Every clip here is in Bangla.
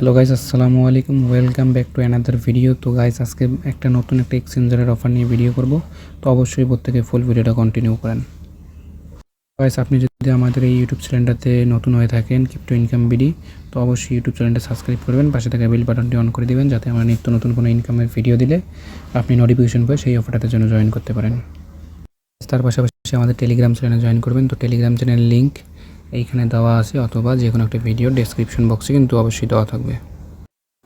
হ্যালো গাইস আসসালামু আলাইকুম welcome back to another video তো গাইস আজকে একটা নতুন একটা এক্সচেঞ্জারের অফার নিয়ে ভিডিও করব। তো অবশ্যই প্রত্যেকে ফুল ভিডিওটা কন্টিনিউ করেন। গাইস আপনি যদি আমাদের এই ইউটিউব চ্যানেলটাতে নতুন হয়ে থাকেন ক্রিপ্টো ইনকাম বিডি তো অবশ্যই ইউটিউব চ্যানেলটা সাবস্ক্রাইব করবেন, পাশে থাকা বেল বাটনটি অন করে দিবেন, যাতে আমরা নিত্য নতুন কোনো ইনকামের ভিডিও দিলে আপনি নোটিফিকেশন পেয়ে সেই অফারটাতে জন্য জয়েন করতে পারেন। তার পাশাপাশি আমাদের টেলিগ্রাম চ্যানেলে জয়েন করবেন। তো টেলিগ্রাম চ্যানেলের লিঙ্ক এইখানে দেওয়া আছে, অথবা যে কোনো একটা ভিডিও ডেসক্রিপশন বক্সে কিন্তু অবশ্যই দেওয়া থাকবে।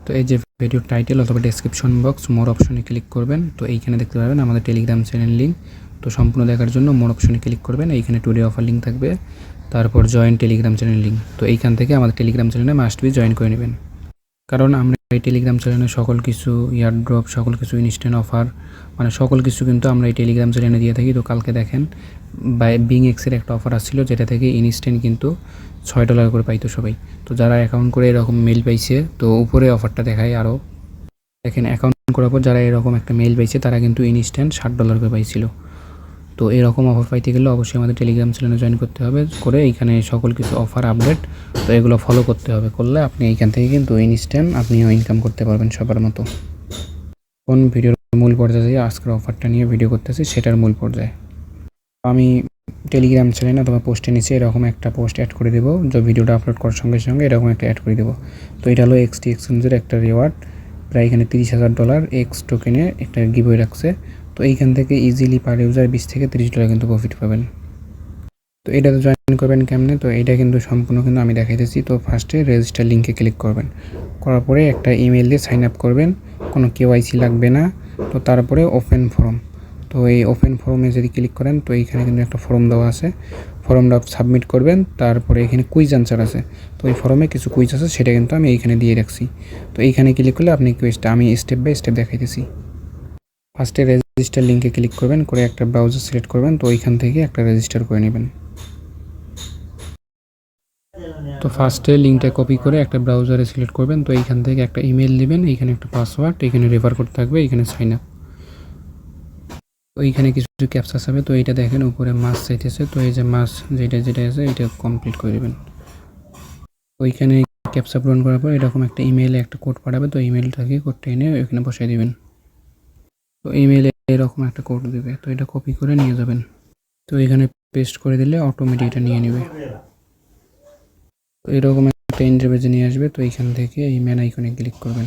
তো এই যে ভিডিও টাইটেল অথবা ডেসক্রিপশন বক্স মোর অপশনে ক্লিক করবেন। তো এইখানে দেখতে পাবেন আমাদের টেলিগ্রাম চ্যানেল লিঙ্ক তো সম্পূর্ণ দেখার জন্য মোর অপশনে ক্লিক করবেন। এইখানে টুডে অফার লিঙ্ক থাকবে। তারপর জয়েন টেলিগ্রাম চ্যানেল লিঙ্ক তো এইখান থেকে আমাদের টেলিগ্রাম চ্যানেলে মাস্ট বি জয়েন করে নেবেন। কারণ আমরা এই টেলিগ্রাম চ্যানেলে সকল কিছু ইয়ারড্রপ সকল কিছু ইনস্ট্যান্ট অফার মানে সকল কিছু কিন্তু আমরা এই টেলিগ্রাম চ্যানেলে দিয়ে থাকি। তো কালকে দেখেন বাই বিং এক্সের একটা অফার আসছিল, যেটা থেকে ইনস্ট্যান্ট কিন্তু ছয় ডলার করে পাইতো সবাই। তো যারা অ্যাকাউন্ট করে এরকম মেল পাইছে, তো উপরে অফারটা দেখায় আরও দেখেন অ্যাকাউন্ট করার পর যারা এরকম একটা মেল পাইছে, তারা কিন্তু ইনস্ট্যান্ট ষাট ডলার করে পাইছিল। তো এরকম অফার পাইতে গেলে অবশ্যই আমাদের টেলিগ্রাম চ্যানেলে জয়েন করতে হবে। করে এইখানে সকল কিছু অফার আপডেট তো এগুলো ফলো করতে হবে। করলে আপনি এইখান থেকে কিন্তু ইনস্ট্যান্ট আপনিও ইনকাম করতে পারবেন সবার মতো। কোন ভিডিওর মূল পর্যায়ে আজকের অফারটা নিয়ে ভিডিও করতেছি, সেটার মূল পর্যায়ে। আমি টেলিগ্রাম চ্যানেল অথবা পোস্টে নিচে এরকম একটা পোস্ট অ্যাড করে দেবো, যে ভিডিওটা আপলোড করার সঙ্গে সঙ্গে এরকম একটা অ্যাড করে দেবো। তো এটা হলো এক্সটি এক্সচেঞ্জের একটা রিওয়ার্ড প্রায় এখানে তিরিশ হাজার ডলার এক্স টোকেনে একটা গিভওয়ে রাখছে। তো এইখান থেকে ইজিলি পার ইউজার বিশ থেকে তিরিশ ডলার কিন্তু প্রফিট পাবেন। তো এটাতে জয়েন করবেন কেমনে? তো এটা কিন্তু সম্পূর্ণ কিন্তু আমি দেখাইতেছি। তো ফার্স্টে রেজিস্টার লিঙ্কে ক্লিক করবেন। করার পরে একটা ইমেল দিয়ে সাইন আপ করবেন। কোনো কেওয়াইসি লাগবে না। তো তারপরে ওপেন ফর্ম তো এই ওপেন ফর্মে যদি ক্লিক করেন, তো এইখানে কিন্তু একটা ফর্ম দেওয়া আছে। ফর্মটা সাবমিট করবেন। তারপরে এখানে কুইজ আনসার আছে। তো এই ফর্মে কিছু কুইজ আছে, সেটা কিন্তু আমি এইখানে দিয়ে রাখছি। তো এইখানে ক্লিক করলে আপনি কুইজটা আমি স্টেপ বাই স্টেপ দেখাইতেছি। ফার্স্টে রেজিস্টার লিঙ্কে ক্লিক করবেন, করে একটা ব্রাউজার সিলেক্ট করবেন, তো ওইখান থেকে একটা রেজিস্টার করে নেবেন। তো ফার্স্টে লিঙ্কটা কপি করে একটা ব্রাউজারে সিলেক্ট করবেন, তো এইখান থেকে একটা ইমেল দিবেন, এইখানে একটা পাসওয়ার্ড এখানে রেফার করতে থাকবে এখানে সাইন আপ তো এইখানে কিছু কিছু ক্যাপচাস হবে তো এইটা দেখেন উপরে মাস চাইতেছে তো এই যে মাস যেটা যেটা আছে, এটা কমপ্লিট করে দেবেন। ওইখানে ক্যাপচা পূরণ করার পর এরকম একটা ইমেলে একটা কোড পাঠাবে, তো ইমেলটাকে কোডটা এনে ওইখানে বসাই দিবেন। তো ইমেলে এরকম একটা কোড দেবে। তো এটা কপি করে নিয়ে যাবেন। তো এখানে পেস্ট করে দিলে অটোমেটিক এটা নিয়ে নেবে। এরকম একটা ইন্টারভেজে নিয়ে আসবে। তো এইখান থেকে এই ম্যান আইকনে ক্লিক করবেন।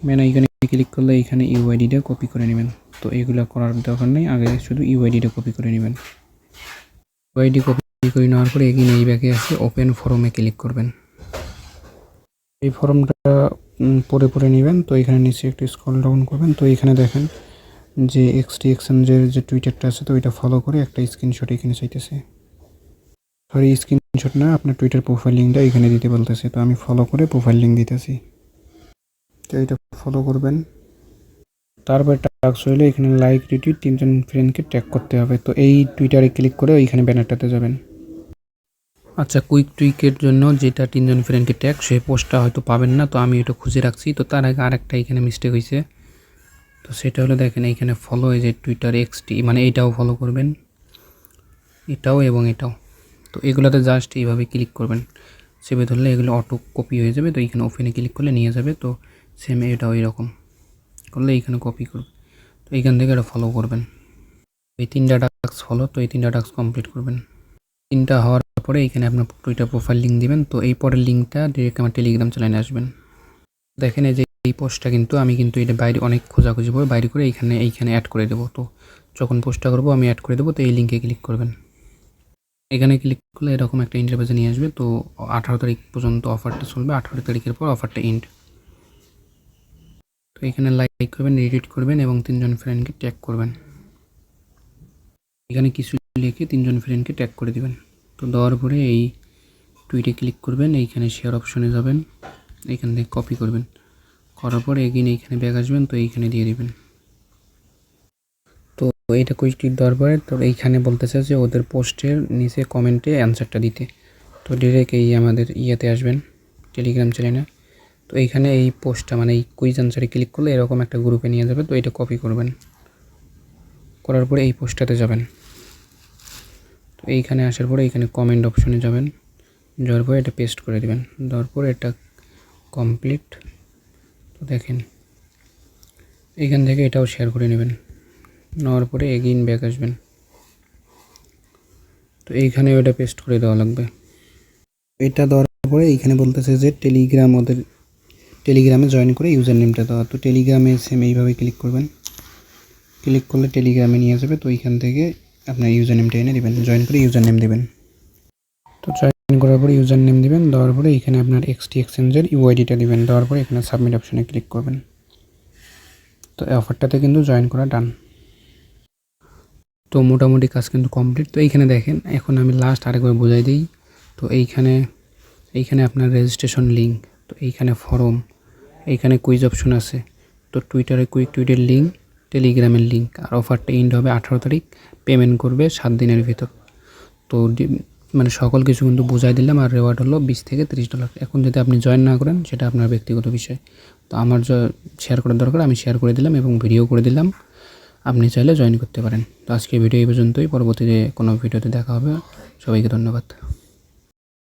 ম্যান আইকনে ক্লিক করলে এইখানে ইউআইডিটা কপি করে নেবেন। তো এইগুলো করার দরকার নেই। আগে শুধু ইউআইডিটা কপি করে নেবেন। ইউআইডি কপি করে নেওয়ার পরে এগিয়ে এই ব্যাগে আসে ওপেন ফরমে ক্লিক করবেন। এই ফর্মটা পরে পরে নেবেন। তো এখানে নিচে একটু স্ক্রল ডাউন করবেন। তো এখানে দেখেন যে এক্সটি এক্সচেঞ্জের যে টুইটারটা আছে, তো ওইটা ফলো করে একটা স্ক্রিনশট এখানে চাইতেছে। সরি স্ক্রিনশট না আপনার টুইটার প্রোফাইল লিঙ্কটা এখানে দিতে বলতেছে, তো আমি ফলো করে প্রোফাইল লিঙ্ক দিতেছি। তো এটা ফলো করবেন। তারপরে টাক্স হইলে এখানে লাইক রিটুইট তিনজন ফ্রেন্ডকে ট্যাগ করতে হবে। তো এই টুইটারে ক্লিক করে ওইখানে ব্যানারটাতে যাবেন। আচ্ছা কুইক টুইকের জন্য যেটা তিনজন ফ্রেন্ডকে ট্যাগ সে পোস্টটা হয়তো পাবেন না, তো আমি এটা খুঁজে রাখছি। তো তার আগে আরেকটা এখানে মিস্টেক হয়েছে তো সেটা হলো দেখেন, এইখানে ফলো এই যে টুইটার এক্সটি মানে এটাও ফলো করবেন। এটাও এবং এটাও। তো এগুলোতে জাস্ট এইভাবে ক্লিক করবেন। সেভে ধরলে এগুলো অটো কপি হয়ে যাবে, তো এইখানে ওপেনে ক্লিক করলে নিয়ে যাবে, তো সেম এটাও এরকম। করলে এইখানে কপি করবে। তো এইখান থেকে এটা ফলো করবেন। এই তিনটা টাস্ক ফলো তো এই তিনটা টাস্ক কমপ্লিট করবেন। তিনটা হওয়ার পরে এইখানে আপনার টুইটার প্রোফাইল লিঙ্ক দিবেন, তো এই পরের লিঙ্কটা ডিরেক্ট আমার টেলিগ্রাম চ্যানেলে আসবেন। দেখেন এই যে এই পোস্টটা কিন্তু আমি কিন্তু এটা বাইরে অনেক খোঁজাখুঁজি করে বাইরে করে এইখানে এইখানে অ্যাড করে দেবো। তো যখন পোস্টটা করব, আমি অ্যাড করে দেবো, তো এই লিঙ্কে ক্লিক করবেন। এখানে ক্লিক করলে এরকম একটা ইন্টারভেজে নিয়ে আসবে। তো আঠারো তারিখ পর্যন্ত অফারটা চলবে। আঠারো তারিখের পর অফারটা এন্ড তো এখানে লাইক করবেন রিডিট করবেন এবং তিনজন ফ্রেন্ডকে ট্যাগ করবেন। এখানে কিছু লিখে তিনজন ফ্রেন্ডকে ট্যাগ করে দিবেন। তো দেওয়ার পরে এই টুইটে ক্লিক করবেন। এইখানে শেয়ার অপশনে যাবেন। এইখান থেকে কপি করবেন। করার পরে এগিয়ে এইখানে ব্যাগ আসবেন, তো এইখানে দিয়ে দিবেন। তো এইটা কুইকটির দেওয়ার পরে তো এইখানে বলতেছে যে ওদের পোস্টের নিচে কমেন্টে অ্যান্সারটা দিতে। তো ডিরেক্ট এই আমাদের ইয়েতে আসবেন, টেলিগ্রাম চ্যানেলে। তো এইখানে এই পোস্টটা মানে এই কুইজ অ্যান্সারে ক্লিক করলে এরকম একটা গ্রুপে নিয়ে যাবে, তো এটা কপি করবেন। করার পরে এই পোস্টটাতে যাবেন। তো এইখানে আসার পরে এইখানে কমেন্ট অপশনে যাবেন। যাওয়ার পরে এটা পেস্ট করে দেবেন। দেওয়ার পরে এটা কমপ্লিট দেখেন। এইখান থেকে এটাও শেয়ার করে নেবেন। নেওয়ার পরে এগিন ব্যাক আসবেন। তো এইখানে ওটা পেস্ট করে দেওয়া লাগবে। এটা দেওয়ার পরে এইখানে বলতেছে যে টেলিগ্রাম ওদের টেলিগ্রামে জয়েন করে ইউজার নেমটা দেওয়া। তো টেলিগ্রামে সেম এইভাবে ক্লিক করবেন। ক্লিক করলে টেলিগ্রামে নিয়ে যাবে তো এইখান থেকে আপনার ইউজার নেমটা এনে দেবেন। জয়েন করে ইউজার নেম দেবেন। তো জয়েন করার পরে ইউজার নেম দেবেন, দেওয়ার পরে এখানে আপনার এক্সটি এক্সচেঞ্জের ইউআইডিটা দিবেন, দেওয়ার পরে এখানে সাবমিট অপশানে ক্লিক করবেন। তো এই অফারটাতে কিন্তু জয়েন করা ডান তো মোটামুটি কাজ কিন্তু কমপ্লিট তো এইখানে দেখেন, এখন আমি লাস্ট আরেকবার বোঝাই দিই। তো এইখানে এইখানে আপনার রেজিস্ট্রেশন লিঙ্ক তো এইখানে ফর্ম এইখানে কুইজ অপশন আছে। তো টুইটারে কুইক টুইটের লিঙ্ক টেলিগ্রামের লিঙ্ক আর অফারটা এন্ড হবে আঠারো তারিখ পেমেন্ট করবে সাত দিনের ভিতর। তো মানে সকল কিছু কিন্তু বুঝাই দিলাম আর রেওয়ার্ড হলো বিশ থেকে তিরিশ ডলার এখন যদি আপনি জয়েন না করেন, সেটা আপনার ব্যক্তিগত বিষয়। তো আমার শেয়ার করার দরকার, আমি শেয়ার করে দিলাম এবং ভিডিও করে দিলাম। আপনি চাইলে জয়েন করতে পারেন। তো আজকে ভিডিও এই পর্যন্তই। পরবর্তীতে কোনো ভিডিওতে দেখা হবে। সবাইকে ধন্যবাদ।